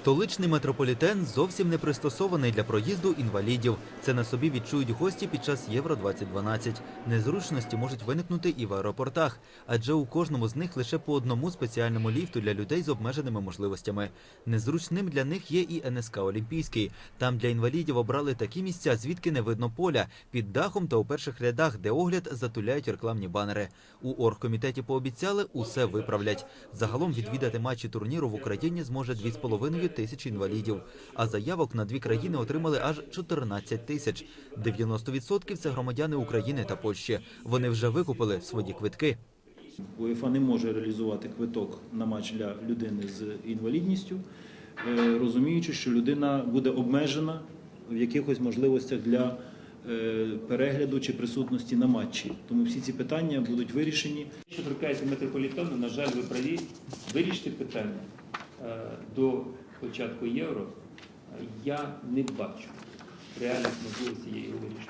Столичний метрополітен зовсім не пристосований для проїзду інвалідів. Це на собі відчують гості під час Євро 2012 Незручності можуть виникнути і в аеропортах, адже у кожному з них лише по одному спеціальному ліфту для людей з обмеженими можливостями. Незручним для них є і НСК Олімпійський. Там для інвалідів обрали такі місця, звідки не видно поля, під дахом та у перших рядах, де огляд затуляють рекламні банери. У оргкомітеті пообіцяли усе виправлять. Загалом відвідати матчі турніру в Україні зможе 2,5 тисячі інвалідів. А заявок на дві країни отримали аж 14 тисяч. 90% – це громадяни України та Польщі. Вони вже викупили свої квитки. УЄФА не може реалізувати квиток на матч для людини з інвалідністю, е, розуміючи, що людина буде обмежена в якихось можливостях для е, перегляду чи присутності на матчі. Тому всі ці питання будуть вирішені. Що торкається метрополітену, на жаль, ви праві. Вирішити питання е, до початку євро я не бачу реальних можливостей її вирішити.